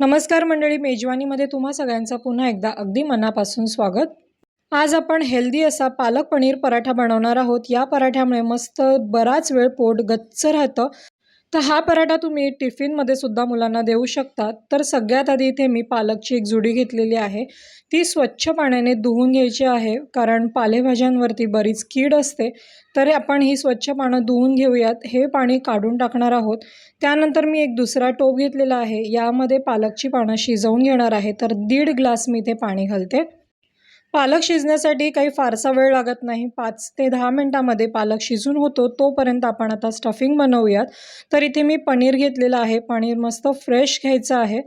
नमस्कार मंडळी मेजवानीमध्ये तुम्हा सगळ्यांचं पुन्हा एकदा अगदी मनापासून स्वागत. आज आपण हेल्दी असा पालक पनीर पराठा बनवणार आहोत. या पराठ्यामुळे मस्त बराच वेळ पोट गच्च राहतं. तर हा पराठा तुम्ही टिफिनमध्ये सुद्धा मुलांना देऊ शकता तर सगळ्यात आधी इथे मी पालकची एक जुडी घेतलेली आहे. ती स्वच्छ पाण्याने धुवून घ्यायची आहे कारण पालेभाज्यांवरती बरीच कीड असते. तर आपण ही स्वच्छ पानं धुवून घेऊयात. हे पाणी काढून टाकणार आहोत. त्यानंतर मी एक दुसरा टोप घेतलेला आहे. यामध्ये पालकची पानं शिजवून घेणार आहे. तर दीड ग्लास मी इथे पाणी घालते. पालक शिजण्यासाठी काही फारसा वेळ लागत नाही. पाच ते दहा मिनटामध्ये पालक शिजून होतो. तोपर्यंत आपण आता स्टफिंग बनवूयात. तर इथे मी पनीर घेतलेलं आहे. पनीर मस्त फ्रेश घ्यायचं आहे.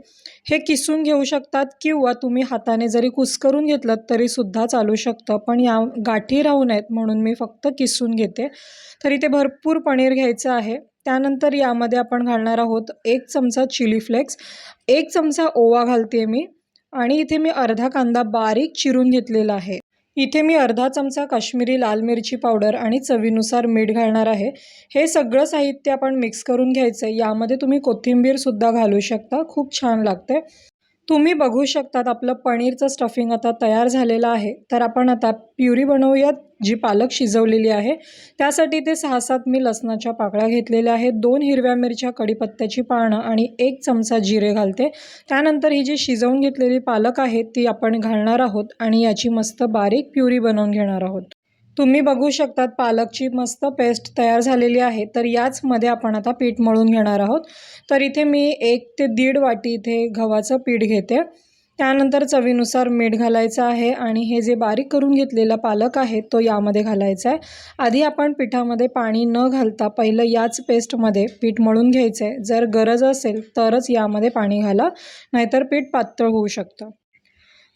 हे किसून घेऊ शकतात किंवा तुम्ही हाताने जरी कुस्करून घेतलं तरीसुद्धा चालू शकतं. पण या गाठी राहू नयेत म्हणून मी फक्त किसून घेते. तर इथे भरपूर पनीर घ्यायचं आहे. त्यानंतर यामध्ये आपण घालणार आहोत एक चमचा चिली फ्लेक्स. एक चमचा ओवा घालते मी. आणि इथे मी अर्धा कांदा बारीक चिरून घेतलेला आहे. इथे मी अर्धा चमचा काश्मीरी लाल मिरची पावडर आणि चवीनुसार मीठ घालणार आहे. हे सगळं साहित्य आपण मिक्स करून घ्यायचं आहे यामध्ये तुम्ही कोथिंबीरसुद्धा घालू शकता. खूप छान लागते तुम्ही बघू शकतात आपलं पनीरचं स्टफिंग आता तयार झालेलं आहे. तर आपण आता प्युरी बनवूयात जी पालक शिजवलेली आहे. त्यासाठी ते सहा सात मी लसणाच्या पाकळ्या घेतलेल्या आहेत. दोन हिरव्या मिरच्या कढीपत्त्याची पानं आणि एक चमचा जिरे घालते. त्यानंतर ही जी शिजवून घेतलेली पालक आहे ती आपण घालणार आहोत आणि याची मस्त बारीक प्युरी बनवून घेणार आहोत. तुम्ही बघू शकतात पालकची मस्त पेस्ट तयार झालेली आहे. तर याचमध्ये आपण आता पीठ मळून घेणार आहोत. तर इथे मी एक ते दीड वाटी इथे गव्हाचं पीठ घेते. त्यानंतर चवीनुसार मीठ घालायचं आहे आणि हे जे बारीक करून घेतलेला पालक आहे तो यामध्ये घालायचा आहे. आधी आपण पिठामध्ये पाणी न घालता पहिलं याच पेस्टमध्ये पीठ मळून घ्यायचं आहे जर गरज असेल तरच यामध्ये पाणी घाला नाहीतर पीठ पातळ होऊ शकतं.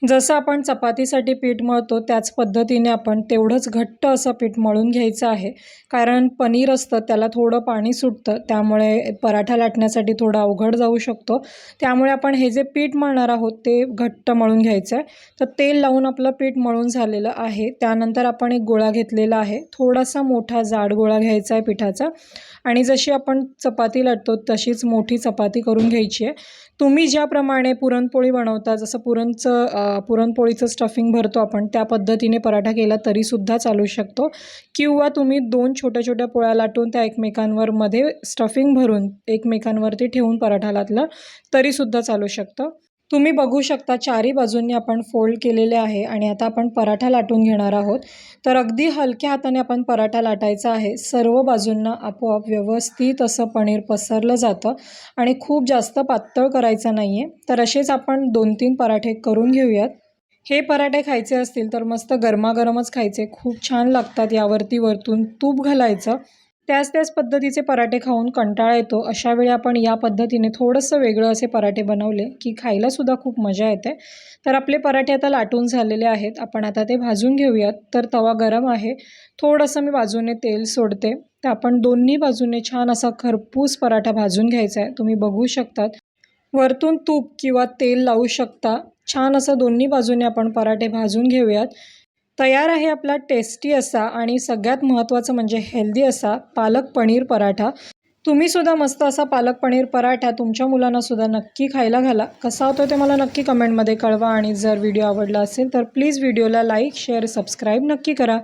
जसं आपण चपातीसाठी पीठ मळतो त्याच पद्धतीने आपण तेवढंच घट्ट असं पीठ मळून घ्यायचं आहे. कारण पनीर असतं त्याला थोडं पाणी सुटतं त्यामुळे पराठा लाटण्यासाठी थोडं अवघड जाऊ शकतो. त्यामुळे आपण हे जे पीठ मळणार आहोत ते घट्ट मळून घ्यायचं आहे. तर तेल लावून आपलं पीठ मळून झालेलं आहे. त्यानंतर आपण एक गोळा घेतलेला आहे. थोडासा मोठा जाड गोळा घ्यायचा आहे पिठाचा. आणि जशी आपण चपाती लाटतो तशीच मोठी चपाती करून घ्यायची आहे. तुम्ही ज्याप्रमाणे पुरणपोळी बनवता जसं पुरणचं पुरणपोळीचं स्टफिंग भरतो आपण त्या पद्धतीने पराठा केला तरीसुद्धा चालू शकतो. किंवा तुम्ही दोन छोट्या छोट्या पोळ्या लाटून त्या एकमेकांवर मध्ये स्टफिंग भरून एकमेकांवरती ठेवून पराठा लाटला तरीसुद्धा चालू शकतं. तुम्ही बघू शकता चारी बाजूंनी आपण फोल्ड केलेले आहे आणि आता आपण पराठा लाटून घेणार आहोत. तर अगदी हलक्या हाताने आपण पराठा लाटायचा आहे. सर्व बाजूंना आपोआप व्यवस्थित असं पनीर पसरलं जातं आणि खूप जास्त पातळ करायचं नाही आहे तर असेच आपण दोन तीन पराठे करून घेऊयात. हे पराठे खायचे असतील तर मस्त गरमागरमच खायचे. खूप छान लागतात यावरती वरतून तूप घालायचं. त्याच त्याच पद्धतीचे पराठे खाऊन कंटाळा येतो. अशा वेळी आपण या पद्धतीने थोडंसं वेगळं असे पराठे बनवले की खायलासुद्धा खूप मजा येते. तर आपले पराठे आता लाटून झालेले आहेत. आपण आता ते भाजून घेऊयात. तर तवा गरम आहे. थोडंसं मी बाजूने तेल सोडते. तर आपण दोन्ही बाजूने छान असा खरपूस पराठा भाजून घ्यायचा आहे. तुम्ही बघू शकतात. वरतून तूप किंवा तेल लावू शकता. छान असं दोन्ही बाजूने आपण पराठे भाजून घेऊयात. तयार आहे आपला टेस्टी असा आणि सगळ्यात महत्त्वाचं म्हणजे हेल्दी असा पालक पनीर पराठा. तुम्हीसुद्धा मस्त असा पालक पनीर पराठा तुमच्या मुलांनासुद्धा नक्की खायला घाला. कसा होतो ते मला नक्की कमेंटमध्ये कळवा आणि जर व्हिडिओ आवडला असेल तर प्लीज व्हिडिओला लाईक शेअर सबस्क्राईब नक्की करा.